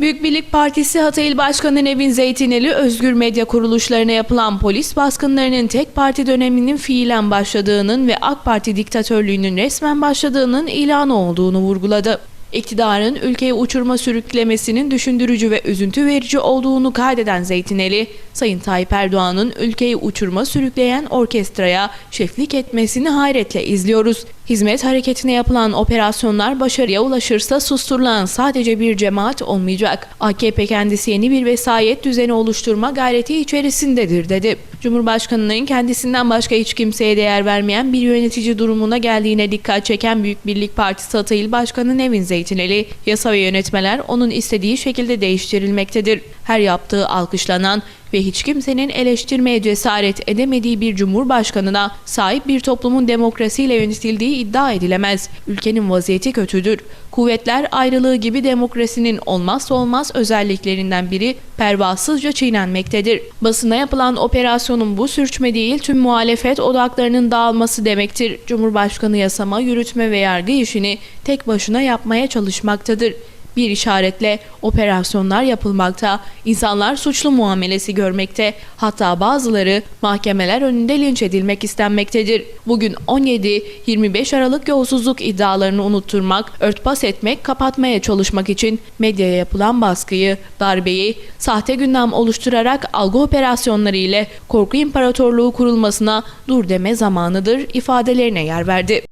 Büyük Birlik Partisi Hatay İl Başkanı Nevin Zeytineli özgür medya kuruluşlarına yapılan polis baskınlarının tek parti döneminin fiilen başladığının ve AK Parti diktatörlüğünün resmen başladığının ilanı olduğunu vurguladı. İktidarın ülkeyi uçurma sürüklemesinin düşündürücü ve üzüntü verici olduğunu kaydeden Zeytineli, Sayın Tayyip Erdoğan'ın ülkeyi uçurma sürükleyen orkestraya şeflik etmesini hayretle izliyoruz. Hizmet hareketine yapılan operasyonlar başarıya ulaşırsa susturulan sadece bir cemaat olmayacak. AKP kendisi yeni bir vesayet düzeni oluşturma gayreti içerisindedir dedi. Cumhurbaşkanının kendisinden başka hiç kimseye değer vermeyen bir yönetici durumuna geldiğine dikkat çeken Büyük Birlik Partisi Hatay İl Başkanı Nevin Zeytineli, yasa ve yönetmeler onun istediği şekilde değiştirilmektedir. Her yaptığı alkışlanan ve hiç kimsenin eleştirmeye cesaret edemediği bir cumhurbaşkanına sahip bir toplumun demokrasiyle yönetildiği iddia edilemez. Ülkenin vaziyeti kötüdür. Kuvvetler ayrılığı gibi demokrasinin olmazsa olmaz özelliklerinden biri pervasızca çiğnenmektedir. Basına yapılan operasyonun bu sürçme değil tüm muhalefet odaklarının dağılması demektir. Cumhurbaşkanı yasama, yürütme ve yargı işini tek başına yapmaya çalışmaktadır. Bir işaretle operasyonlar yapılmakta, insanlar suçlu muamelesi görmekte, hatta bazıları mahkemeler önünde linç edilmek istenmektedir. Bugün 17-25 Aralık yolsuzluk iddialarını unutturmak, örtbas etmek, kapatmaya çalışmak için medyaya yapılan baskıyı, darbeyi, sahte gündem oluşturarak algı operasyonları ile korku imparatorluğu kurulmasına dur deme zamanıdır ifadelerine yer verdi.